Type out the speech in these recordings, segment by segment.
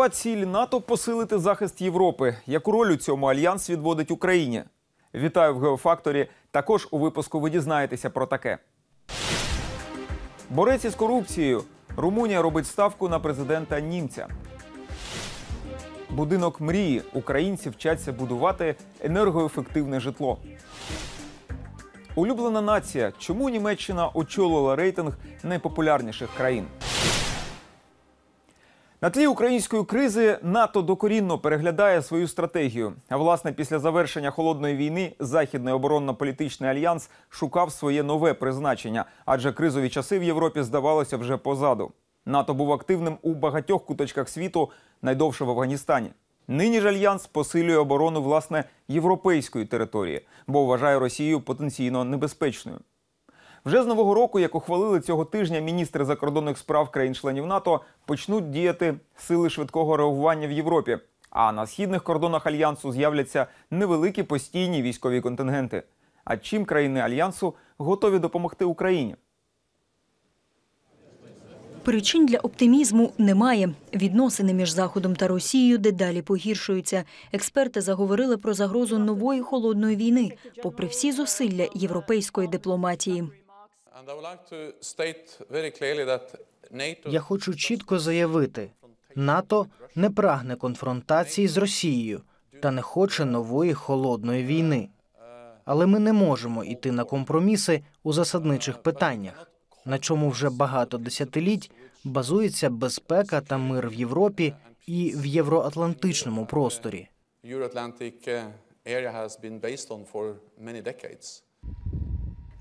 Нова ціль НАТО посилити захист Європи. Яку роль у цьому альянс відводить Україні? Вітаю в Геофакторі. Також у випуску ви дізнаєтеся про таке. Борець із корупцією. Румунія робить ставку на президента німця. Будинок мрії. Українці вчаться будувати енергоефективне житло. Улюблена нація. Чому Німеччина очолила рейтинг найпопулярніших країн? На тлі української кризи НАТО докорінно переглядає свою стратегію. А власне, після завершення холодної війни західний оборонно-політичний альянс шукав своє нове призначення, адже кризові часи в Європі здавалося вже позаду. НАТО був активним у багатьох куточках світу, найдовше в Афганістані. Нині ж альянс посилює оборону власне європейської території, бо вважає Росію потенційно небезпечною. Вже з нового року, як ухвалили цього тижня міністри закордонних справ країн-членів НАТО, почнуть діяти сили швидкого реагування в Європі. А на східних кордонах альянсу з'являться невеликі постійні військові контингенти. А чим країни альянсу готові допомогти Україні? Причин для оптимізму немає. Відносини між Заходом та Росією дедалі погіршуються. Експерти заговорили про загрозу нової холодної війни, попри всі зусилля європейської дипломатії. Я хочу чітко заявити: НАТО не прагне конфронтації з Росією та не хоче нової холодної війни. Але ми не можемо йти на компроміси у засадничих питаннях, на чому вже багато десятиліть базується безпека та мир в Європі і в євроатлантичному просторі. Euro-Atlantic uh, area has been based on for many decades.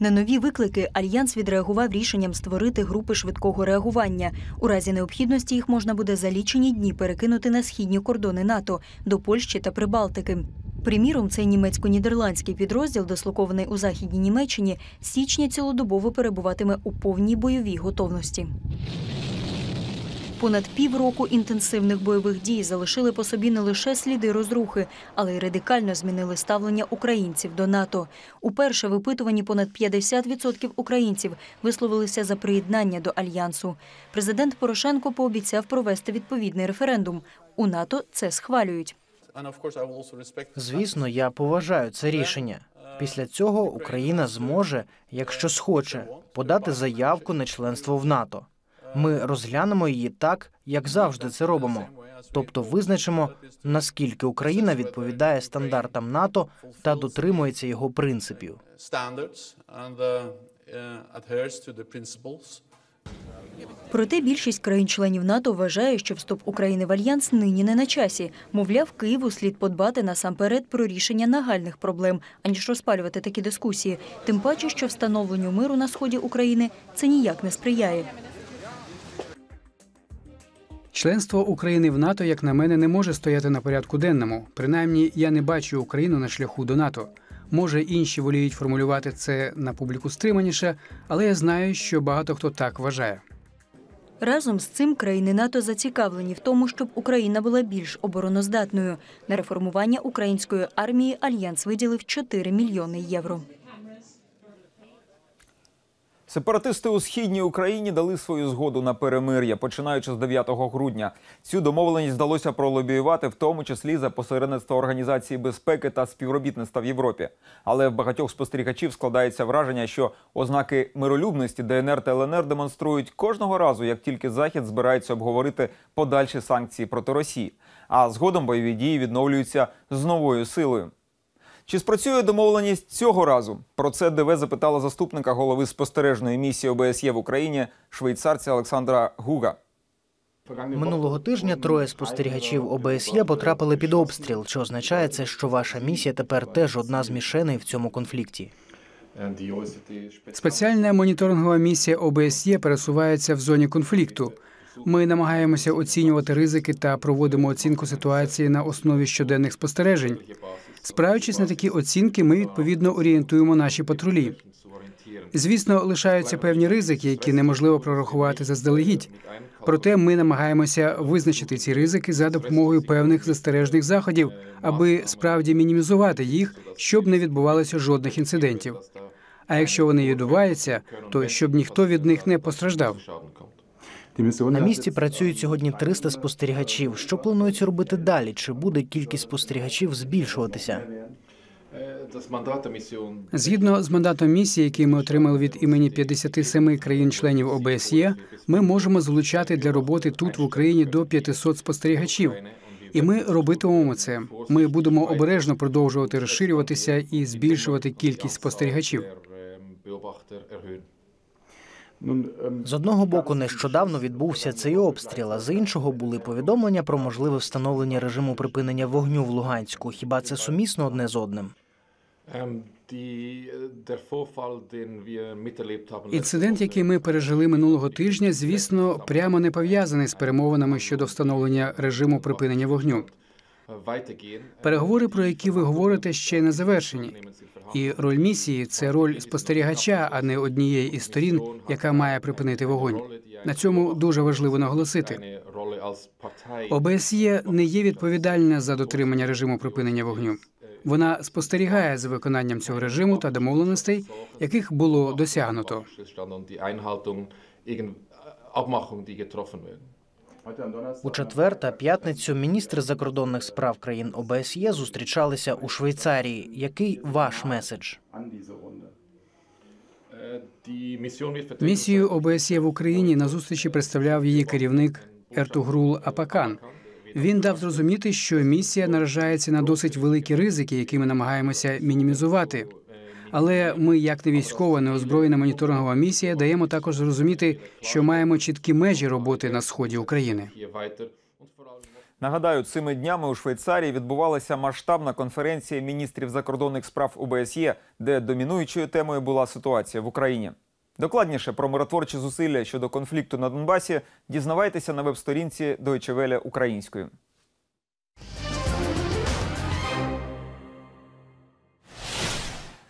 На нові виклики альянс відреагував рішенням створити групи швидкого реагування. У разі необхідності їх можна буде за лічені дні перекинути на східні кордони НАТО до Польщі та Прибалтики. Приміром, цей німецько-нідерландський підрозділ, дислокований у західній Німеччині, січня цілодобово перебуватиме у повній бойовій готовності. Понад півроку інтенсивних бойових дій залишили по собі не лише сліди розрухи, але й радикально змінили ставлення українців до НАТО. Уперше в опитуванні понад 50% українців висловилися за приєднання до альянсу. Президент Порошенко пообіцяв провести відповідний референдум. У НАТО це схвалюють. Звісно, я поважаю це рішення. Після цього Україна зможе, якщо схоче, подати заявку на членство в НАТО. Ми розглянемо її так, як завжди це робимо. Тобто визначимо, наскільки Україна відповідає стандартам НАТО та дотримується його принципів. uh, uh. Проте більшість країн-членів НАТО вважає, що вступ України в альянс нині не на часі. Мовляв, Києву слід подбати насамперед про рішення нагальних проблем, аніж розпалювати такі дискусії. Тим паче, що встановленню миру на сході України це ніяк не сприяє. Членство України в НАТО, як на мене, не може стояти на порядку денному. Принаймні, я не бачу Україну на шляху до НАТО. Може, інші воліють формулювати це на публіку стриманіше, але я знаю, що багато хто так вважає. Разом з цим країни НАТО зацікавлені в тому, щоб Україна була більш обороноздатною. На реформування української армії альянс виділив 4 мільйони євро. Сепаратисти у східній Україні дали свою згоду на перемир'я, починаючи з 9 грудня. Цю домовленість вдалося пролобіювати, в тому числі за посередництва Організації безпеки та співробітництва в Європі. Але в багатьох спостерігачів складається враження, що ознаки миролюбності ДНР та ЛНР демонструють кожного разу, як тільки Захід збирається обговорити подальші санкції проти Росії. А згодом бойові дії відновлюються з новою силою. Чи спрацює домовленість цього разу? Про це ДВ запитала заступника голови спостережної місії ОБСЄ в Україні швейцарця Олександра Гуга. Минулого тижня троє спостерігачів ОБСЄ потрапили під обстріл. Чи означає це, що ваша місія тепер теж одна з мішеней в цьому конфлікті? Спеціальна моніторингова місія ОБСЄ пересувається в зоні конфлікту. Ми намагаємося оцінювати ризики та проводимо оцінку ситуації на основі щоденних спостережень. Спираючись на такі оцінки, ми відповідно орієнтуємо наші патрулі. Звісно, лишаються певні ризики, які неможливо прорахувати заздалегідь. Проте ми намагаємося визначити ці ризики за допомогою певних застережних заходів, аби справді мінімізувати їх, щоб не відбувалося жодних інцидентів. А якщо вони відбуваються, то щоб ніхто від них не постраждав. На місці працюють сьогодні 300 спостерігачів. Що планується робити далі? Чи буде кількість спостерігачів збільшуватися? Згідно з мандатом місії, який ми отримали від імені 57 країн-членів ОБСЄ, ми можемо залучати для роботи тут в Україні до 500 спостерігачів. І ми робитимемо це. Ми будемо обережно продовжувати розширюватися і збільшувати кількість спостерігачів. З одного боку, нещодавно відбувся цей обстріл, а з іншого були повідомлення про можливе встановлення режиму припинення вогню в Луганську. Хіба це сумісно одне з одним? Інцидент, який ми пережили минулого тижня, звісно, прямо не пов'язаний з перемовинами щодо встановлення режиму припинення вогню. Переговори, про які ви говорите, ще не завершені. І роль місії це роль спостерігача, а не однієї із сторін, яка має припинити вогонь. На цьому дуже важливо наголосити. ОБСЄ не є відповідальна за дотримання режиму припинення вогню. Вона спостерігає за виконанням цього режиму та домовленостей, яких було досягнуто. У четвер та п'ятницю міністри закордонних справ країн ОБСЄ зустрічалися у Швейцарії. Який ваш меседж? Місію ОБСЄ в Україні на зустрічі представляв її керівник Ертугрул Апакан. Він дав зрозуміти, що місія наражається на досить великі ризики, які ми намагаємося мінімізувати. Але ми, як не військова, неозброєна моніторингова місія, даємо також зрозуміти, що маємо чіткі межі роботи на сході України. Нагадаю, цими днями у Швейцарії відбувалася масштабна конференція міністрів закордонних справ ОБСЄ, де домінуючою темою була ситуація в Україні. Докладніше про миротворчі зусилля щодо конфлікту на Донбасі дізнавайтеся на веб-сторінці Deutsche Welle українською.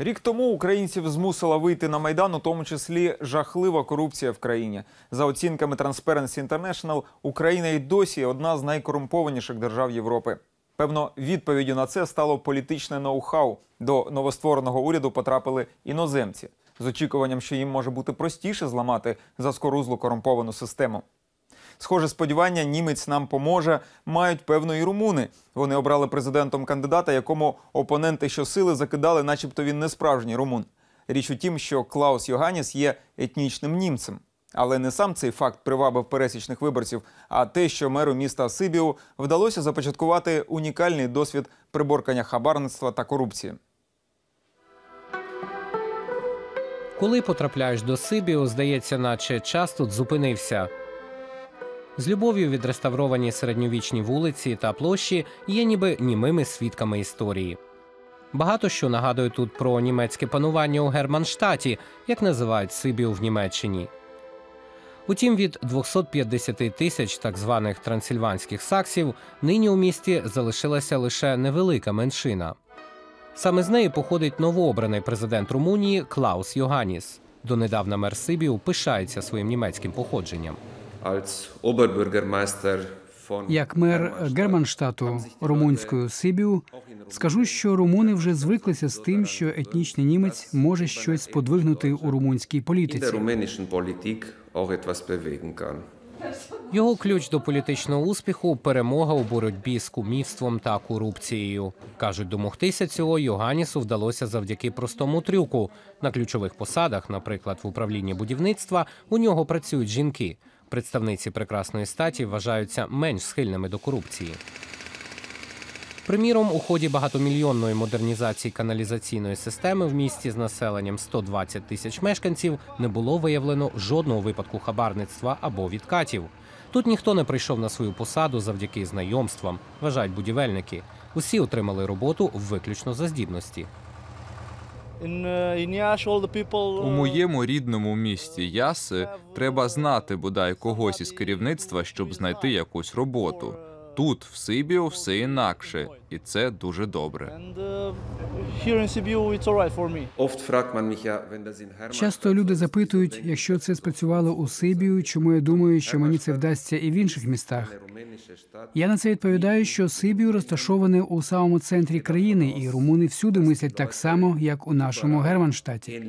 Рік тому українців змусила вийти на майдан, у тому числі жахлива корупція в країні. За оцінками Transparency International, Україна й досі одна з найкорумпованіших держав Європи. Певно, відповіддю на це стало політичне ноу-хау. До новоствореного уряду потрапили іноземці з очікуванням, що їм може бути простіше зламати заскорузлу корумповану систему. Схоже сподівання, німець нам поможе, мають певно і румуни. Вони обрали президентом кандидата, якому опоненти щосили закидали, начебто він не справжній румун. Річ у тім, що Клаус Йоганіс є етнічним німцем. Але не сам цей факт привабив пересічних виборців, а те, що меру міста Сибіу вдалося започаткувати унікальний досвід приборкання хабарництва та корупції. Коли потрапляєш до Сибіу, здається, наче час тут зупинився. З любов'ю відреставровані середньовічні вулиці та площі є ніби німими свідками історії. Багато що нагадує тут про німецьке панування у Германштаті, як називають Сибіу в Німеччині. Утім, від 250 тисяч так званих трансильванських саксів нині у місті залишилася лише невелика меншина. Саме з неї походить новообраний президент Румунії Клаус Йоганіс. Донедавна мер Сибіу пишається своїм німецьким походженням. Як мер Германштату румунською Сибіу, скажу, що румуни вже звиклися з тим, що етнічний німець може щось сподвигнути у румунській політиці. Його ключ до політичного успіху перемога у боротьбі з кумівством та корупцією. кажуть, домогтися цього Йоганісу вдалося завдяки простому трюку. На ключових посадах, наприклад, в управлінні будівництва, у нього працюють жінки. Представниці прекрасної статі вважаються менш схильними до корупції. Приміром, у ході багатомільйонної модернізації каналізаційної системи в місті з населенням 120 тисяч мешканців не було виявлено жодного випадку хабарництва або відкатів. Тут ніхто не прийшов на свою посаду завдяки знайомствам, вважають будівельники. Усі отримали роботу виключно за здібності. У uh, моєму рідному місті Яси треба знати бодай когось із керівництва, щоб знайти якусь роботу. Тут, в Сибіо, все інакше, і це дуже добре. uh, Часто люди запитують, якщо це спрацювало у Сибію, чому я думаю, що мені це вдасться і в інших містах. Я на це відповідаю, що Сибію розташоване у самому центрі країни, і румуни всюди мислять так само, як у нашому Германштаті.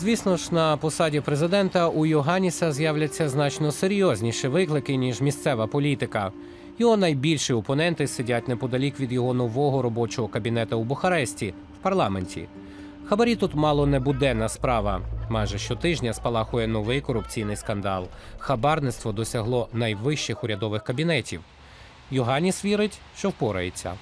Звісно ж, на посаді президента у Йоганіса з'являться значно серйозніші виклики, ніж місцева політика. Його найбільші опоненти сидять неподалік від його нового робочого кабінета у Бухаресті в парламенті. Хабарі тут мало не буденна справа. Майже щотижня спалахує новий корупційний скандал. Хабарництво досягло найвищих урядових кабінетів. Йоганіс вірить, що впорається.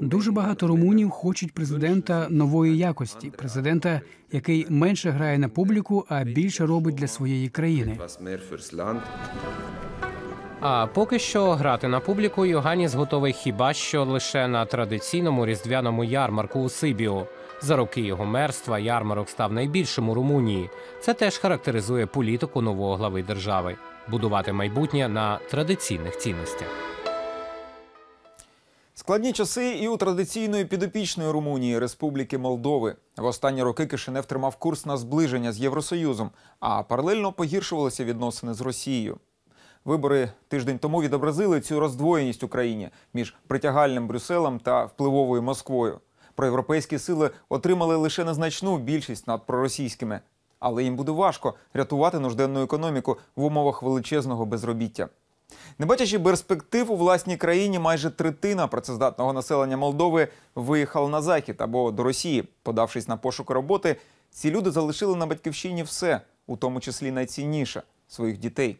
Дуже багато румунів хочуть президента нової якості, президента, який менше грає на публіку, а більше робить для своєї країни. А поки що грати на публіку Йоганіс готовий хіба що лише на традиційному різдвяному ярмарку у Сибіо. За роки його мерства ярмарок став найбільшим у Румунії. Це теж характеризує політику нового глави держави будувати майбутнє на традиційних цінностях. Складні часи і у традиційної підопічної Румунії Республіки Молдови. В останні роки Кишинев тримав курс на зближення з Євросоюзом, а паралельно погіршувалися відносини з Росією. Вибори тиждень тому відобразили цю роздвоєність Україні між притягальним Брюсселем та впливовою Москвою. Проєвропейські сили отримали лише незначну більшість над проросійськими, але їм буде важко рятувати нужденну економіку в умовах величезного безробіття. Не бачачи перспектив у власній країні, майже третина працездатного населення Молдови виїхала на захід або до Росії. Подавшись на пошук роботи, ці люди залишили на батьківщині все, у тому числі найцінніше своїх дітей.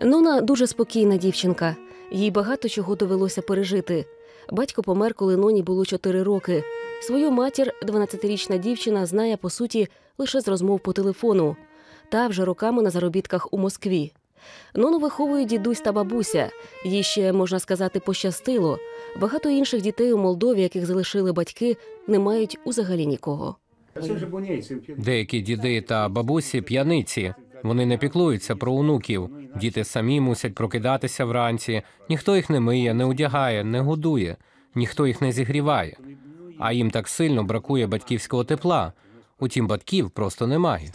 Нона дуже спокійна дівчинка. Їй багато чого довелося пережити. Батько помер, коли Ноні було 4 роки. Свою матір, 12-річна дівчина, знає по суті лише з розмов по телефону. Та вже роками на заробітках у Москві. Нону виховують дідусь та бабуся. Їй ще, можна сказати, пощастило. Багато інших дітей у Молдові, яких залишили батьки, не мають узагалі нікого. Деякі діди та бабусі п'яниці. Вони не піклуються про онуків. Діти самі мусять прокидатися вранці. Ніхто їх не миє, не одягає, не годує, ніхто їх не зігріває. А їм так сильно бракує батьківського тепла. Утім, батьків просто немає.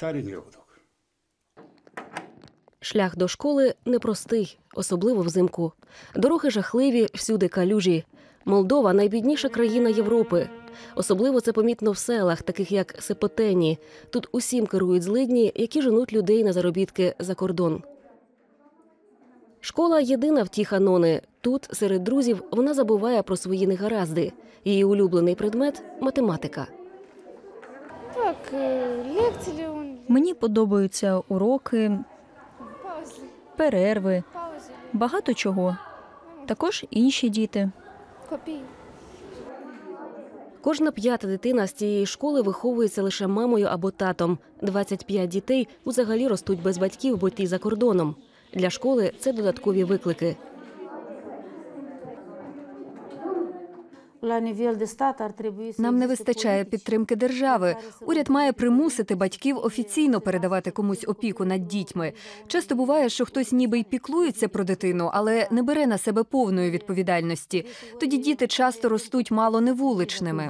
Шлях до школи непростий, особливо взимку. Дороги жахливі, всюди калюжі. Молдова найбідніша країна Європи. Особливо це помітно в селах, таких як Сепотені. Тут усім керують злидні, які женуть людей на заробітки за кордон. Школа єдина втіха Нони. Тут, серед друзів, вона забуває про свої негаразди. Її улюблений предмет математика. Так, е, лекції Мені подобаються уроки, перерви, багато чого. Також інші діти. Кожна п'ята дитина з цієї школи виховується лише мамою або татом. 25 дітей взагалі ростуть без батьків, бо ті за кордоном. Для школи це додаткові виклики. Нам не вистачає підтримки держави. Уряд має примусити батьків офіційно передавати комусь опіку над дітьми. Часто буває, що хтось ніби й піклується про дитину, але не бере на себе повної відповідальності. Тоді діти часто ростуть мало не вуличними.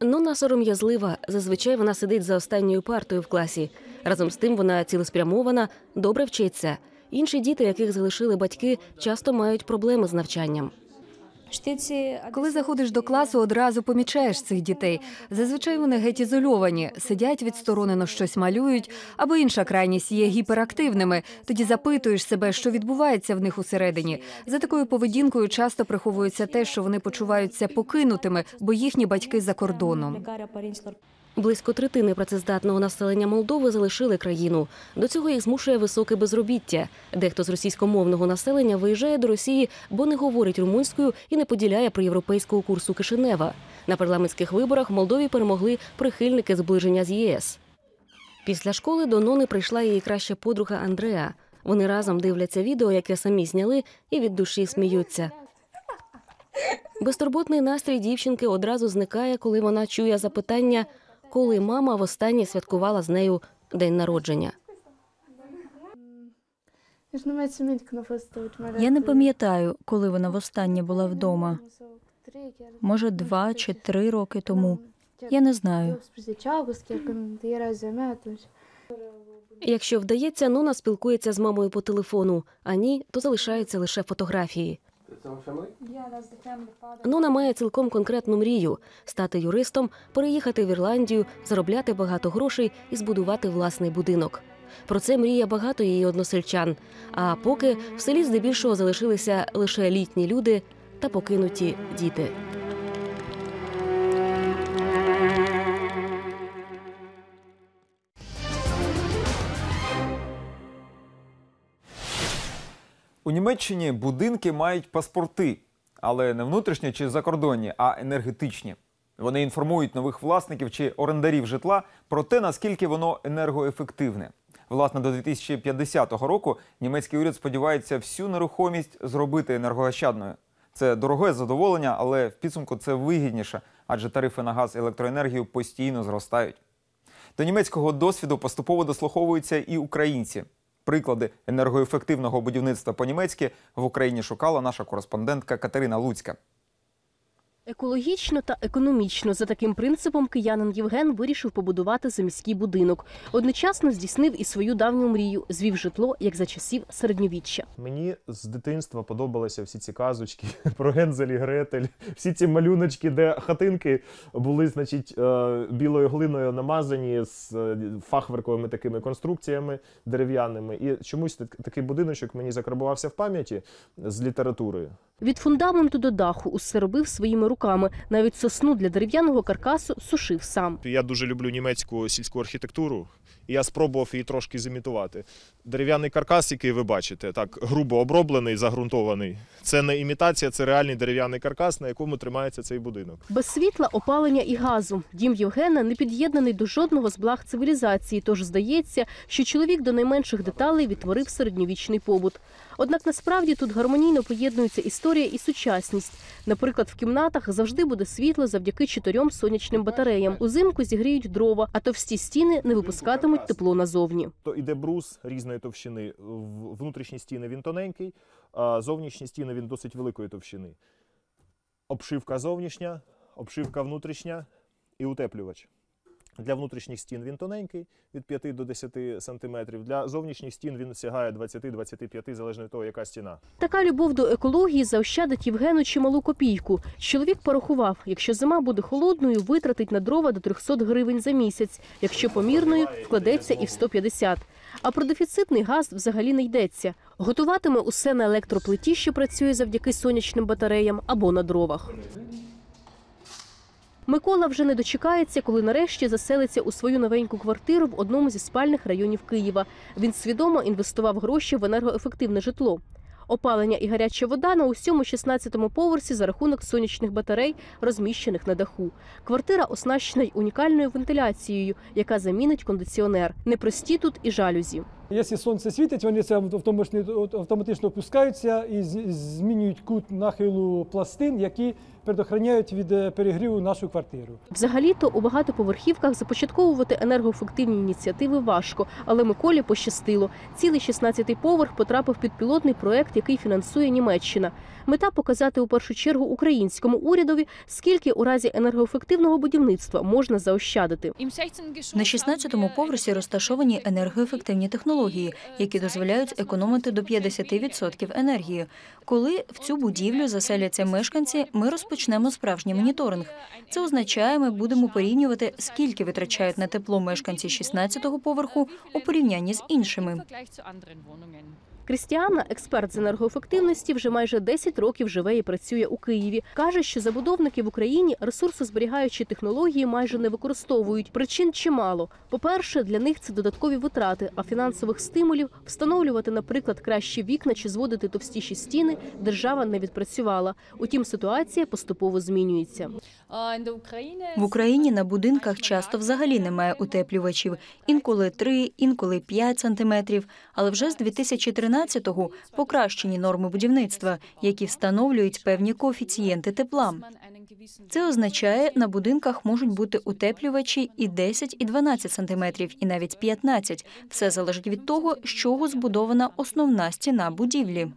Нона сором'язлива. Зазвичай вона сидить за останньою партою в класі. Разом з тим вона цілеспрямована, добре вчиться. Інші діти, яких залишили батьки, часто мають проблеми з навчанням. Коли заходиш до класу, одразу помічаєш цих дітей. Зазвичай вони геть ізольовані, сидять відсторонено, щось малюють, або інша крайність є гіперактивними. Тоді запитуєш себе, що відбувається в них усередині. За такою поведінкою часто приховується те, що вони почуваються покинутими, бо їхні батьки за кордоном. Близько третини працездатного населення Молдови залишили країну. До цього їх змушує високе безробіття. Дехто з російськомовного населення виїжджає до Росії, бо не говорить румунською і не поділяє проєвропейського курсу Кишинева. На парламентських виборах в Молдові перемогли прихильники зближення з ЄС. Після школи до Нони прийшла її краща подруга Андреа. Вони разом дивляться відео, яке самі зняли, і від душі сміються. Безтурботний настрій дівчинки одразу зникає, коли вона чує запитання, коли мама востаннє святкувала з нею день народження. Я не пам'ятаю, коли вона востаннє була вдома. Може, два чи три роки тому. Я не знаю. Якщо вдається, Нона спілкується з мамою по телефону, а ні, то залишаються лише фотографії. Нона має цілком конкретну мрію стати юристом, переїхати в Ірландію, заробляти багато грошей і збудувати власний будинок. Про це мріє багато її односельчан. А поки в селі здебільшого залишилися лише літні люди та покинуті діти. У Німеччині будинки мають паспорти, але не внутрішні чи закордонні, а енергетичні. Вони інформують нових власників чи орендарів житла про те, наскільки воно енергоефективне. Власне, до 2050 року німецький уряд сподівається всю нерухомість зробити енергоощадною. Це дороге задоволення, але в підсумку це вигідніше, адже тарифи на газ і електроенергію постійно зростають. До німецького досвіду поступово дослуховуються і українці. Приклади енергоефективного будівництва по-німецьки в Україні шукала наша кореспондентка Катерина Луцька. Екологічно та економічно за таким принципом киянин Євген вирішив побудувати заміський будинок. Одночасно здійснив і свою давню мрію, звів житло як за часів середньовіччя. Мені з дитинства подобалися всі ці казочки про Гензель і Гретель, всі ці малюночки, де хатинки були, значить, е, білою глиною намазані з е, фахверковими такими конструкціями дерев'яними. І чомусь так- такий будиночок мені закарбувався в пам'яті з літературою. Від фундаменту до даху усе робив своїми руками. Навіть сосну для дерев'яного каркасу сушив сам. Я дуже люблю німецьку сільську архітектуру, і я спробував її трошки зімітувати. Дерев'яний каркас, який ви бачите, так грубо оброблений, загрунтований. Це не імітація, це реальний дерев'яний каркас, на якому тримається цей будинок. Без світла, опалення і газу. Дім Євгена не під'єднаний до жодного з благ цивілізації, тож здається, що чоловік до найменших деталей відтворив середньовічний побут. Однак насправді тут гармонійно поєднуються історія і сучасність. Наприклад, в кімнатах завжди буде світло завдяки чотирьом сонячним батареям. Узимку зігріють дрова, а товсті стіни не випускатимуть тепло назовні. То іде брус різної товщини. Внутрішні стіни він тоненький, а зовнішні стіни він досить великої товщини. Обшивка зовнішня, обшивка внутрішня і утеплювач. Для внутрішніх стін він тоненький від 5 до 10 сантиметрів. Для зовнішніх стін він сягає 20-25, залежно від того, яка стіна. Така любов до екології заощадить Євгену чималу копійку. Чоловік порахував, якщо зима буде холодною, витратить на дрова до 300 гривень за місяць. Якщо помірною, вкладеться і в 150. А про дефіцитний газ взагалі не йдеться. Готуватиме усе на електроплиті, що працює завдяки сонячним батареям, або на дровах. Микола вже не дочекається, коли нарешті заселиться у свою новеньку квартиру в одному зі спальних районів Києва. Він свідомо інвестував гроші в енергоефективне житло. Опалення і гаряча вода на усьому 16-му поверсі за рахунок сонячних батарей, розміщених на даху. Квартира оснащена й унікальною вентиляцією, яка замінить кондиціонер. Непрості тут і жалюзі. Якщо сонце світить, вони це автоматично, автоматично опускаються і з- змінюють кут нахилу пластин, які предохраняють від е, перегріву нашу квартиру. Взагалі-то у багатоповерхівках започатковувати енергоефективні ініціативи важко, але Миколі пощастило. Цілий 16-й поверх потрапив під пілотний проект, який фінансує Німеччина. Мета показати у першу чергу українському урядові, скільки у разі енергоефективного будівництва можна заощадити. На 16-му поверсі розташовані енергоефективні технології, які дозволяють економити до 50% енергії. Коли в цю будівлю заселяться мешканці, ми розпочнемо справжній моніторинг. Це означає, ми будемо порівнювати, скільки витрачають на тепло мешканці 16-го поверху у порівнянні з іншими. Крістіана, експерт з енергоефективності, вже майже 10 років живе і працює у Києві. Каже, що забудовники в Україні ресурсозберігаючі технології майже не використовують. Причин чимало. По-перше, для них це додаткові витрати, а фінансових стимулів встановлювати, наприклад, кращі вікна чи зводити товстіші стіни держава не відпрацювала. Утім, ситуація поступово змінюється. В Україні на будинках часто взагалі немає утеплювачів. Інколи 3, інколи 5 сантиметрів. Але вже з 2013-го покращені норми будівництва, які встановлюють певні коефіцієнти тепла. Це означає, на будинках можуть бути утеплювачі і 10, і 12 сантиметрів, і навіть 15. Все залежить від того, з чого збудована основна стіна будівлі.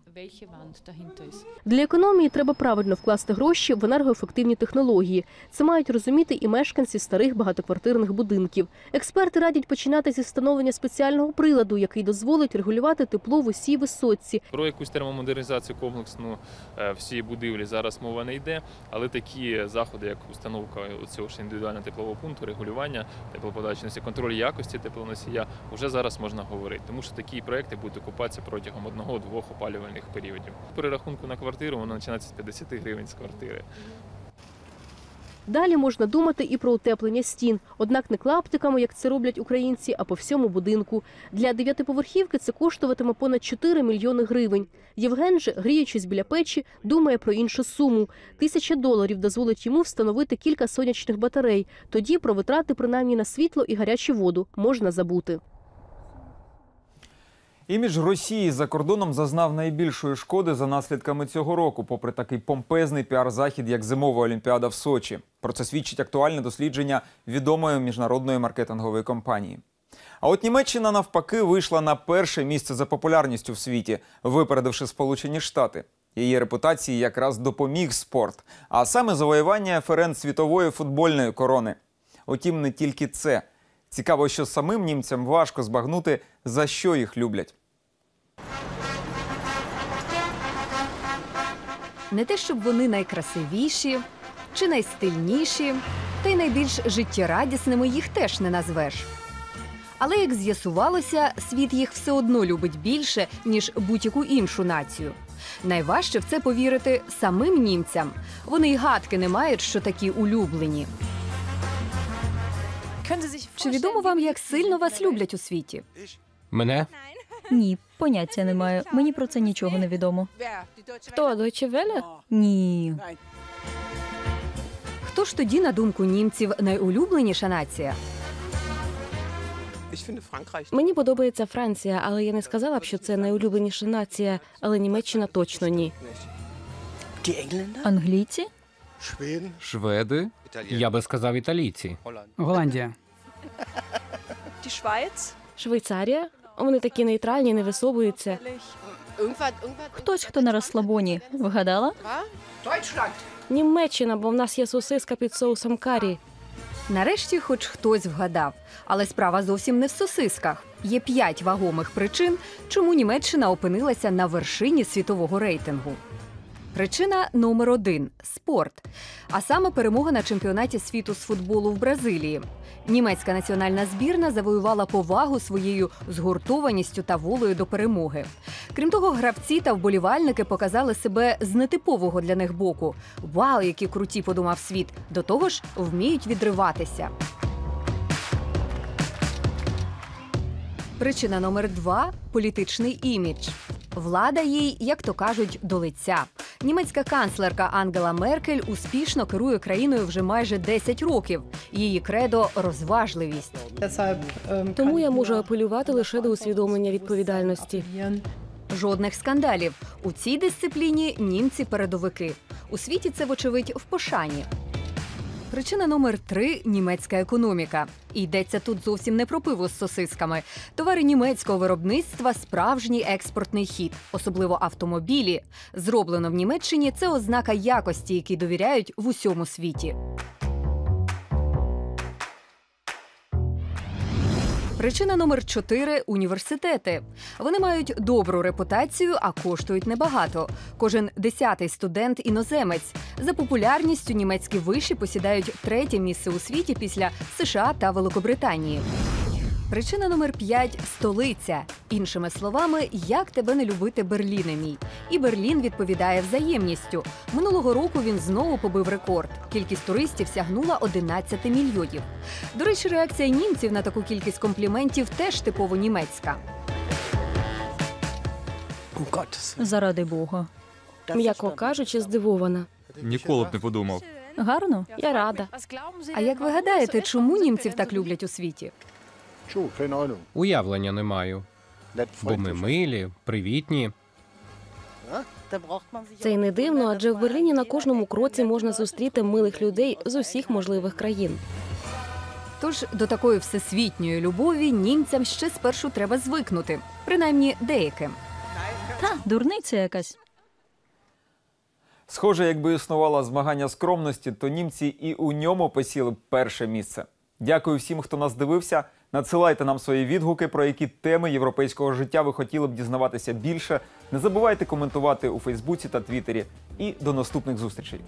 Для економії треба правильно вкласти гроші в енергоефективні технології. Це мають розуміти і мешканці старих багатоквартирних будинків. Експерти радять починати зі встановлення спеціального приладу, який дозволить регулювати тепло в усій висотці. Про якусь термомодернізацію комплексну е, всієї будівлі зараз мова не йде, але такі заходи, як установка цього ж індивідуального теплового пункту, регулювання теплоподачності, контроль якості теплоносія, вже зараз можна говорити, тому що такі проекти будуть окупатися протягом одного-двох опалювальних періодів. При рахунку на квартиру воно починається з 50 гривень з квартири. Далі можна думати і про утеплення стін, однак не клаптиками, як це роблять українці, а по всьому будинку. Для дев'ятиповерхівки це коштуватиме понад 4 мільйони гривень. Євген же, гріючись біля печі, думає про іншу суму. Тисяча доларів дозволить йому встановити кілька сонячних батарей. Тоді про витрати принаймні на світло і гарячу воду можна забути. Імідж Росії за кордоном зазнав найбільшої шкоди за наслідками цього року, попри такий помпезний піар-захід, як зимова олімпіада в Сочі. Про це свідчить актуальне дослідження відомої міжнародної маркетингової компанії. А от Німеччина навпаки вийшла на перше місце за популярністю в світі, випередивши Сполучені Штати. Її репутації якраз допоміг спорт, а саме завоювання ФРН світової футбольної корони. Утім, не тільки це. Цікаво, що самим німцям важко збагнути, за що їх люблять. Не те, щоб вони найкрасивіші чи найстильніші, та й найбільш життєрадісними їх теж не назвеш. Але як з'ясувалося, світ їх все одно любить більше, ніж будь-яку іншу націю. Найважче в це повірити самим німцям. Вони й гадки не мають, що такі улюблені. Чи відомо вам, як сильно вас люблять у світі? Мене? Ні, поняття не маю. Мені про це нічого не відомо. Хто Deutsche Welle? Ні. Хто ж тоді, на думку німців, найулюбленіша нація? Мені подобається Франція, але я не сказала б, що це найулюбленіша нація, але Німеччина точно ні. Англійці? Шведи? Я би сказав італійці. Голландія. Швейцарія? Вони такі нейтральні, не висовуються. Хтось, хто на розслабоні. Вгадала? Німеччина, бо в нас є сосиска під соусом карі. Нарешті, хоч хтось вгадав, але справа зовсім не в сосисках. Є п'ять вагомих причин, чому Німеччина опинилася на вершині світового рейтингу. Причина номер один спорт, а саме перемога на чемпіонаті світу з футболу в Бразилії. Німецька національна збірна завоювала повагу своєю згуртованістю та волею до перемоги. Крім того, гравці та вболівальники показали себе з нетипового для них боку. Вау, які круті, подумав світ. До того ж, вміють відриватися. Причина номер два політичний імідж. Влада їй, як то кажуть, до лиця. Німецька канцлерка Ангела Меркель успішно керує країною вже майже 10 років. Її кредо розважливість. Тому я можу апелювати лише до усвідомлення відповідальності. Жодних скандалів у цій дисципліні німці передовики. У світі це, вочевидь, в пошані. Причина номер три німецька економіка. Йдеться тут зовсім не про пиво з сосисками. Товари німецького виробництва справжній експортний хід, особливо автомобілі. Зроблено в Німеччині це ознака якості, які довіряють в усьому світі. Причина номер 4 університети. Вони мають добру репутацію, а коштують небагато. Кожен десятий студент іноземець. За популярністю німецькі виші посідають третє місце у світі після США та Великобританії. Причина номер п'ять столиця. Іншими словами, як тебе не любити Берліне мій. І Берлін відповідає взаємністю. Минулого року він знову побив рекорд. Кількість туристів сягнула 11 мільйонів. До речі, реакція німців на таку кількість компліментів теж типово німецька. Заради Бога. М'яко кажучи, здивована. Ніколи б не подумав. Гарно? Я рада. А як ви гадаєте, чому німців так люблять у світі? Уявлення не маю. Бо ми милі, привітні. Це й не дивно, адже в Берліні на кожному кроці можна зустріти милих людей з усіх можливих країн. Тож до такої всесвітньої любові німцям ще спершу треба звикнути, принаймні деяким. Та дурниця якась. Схоже, якби існувало змагання скромності, то німці і у ньому посіли б перше місце. Дякую всім, хто нас дивився. Надсилайте нам свої відгуки, про які теми європейського життя ви хотіли б дізнаватися більше. Не забувайте коментувати у Фейсбуці та Твіттері. І до наступних зустрічей.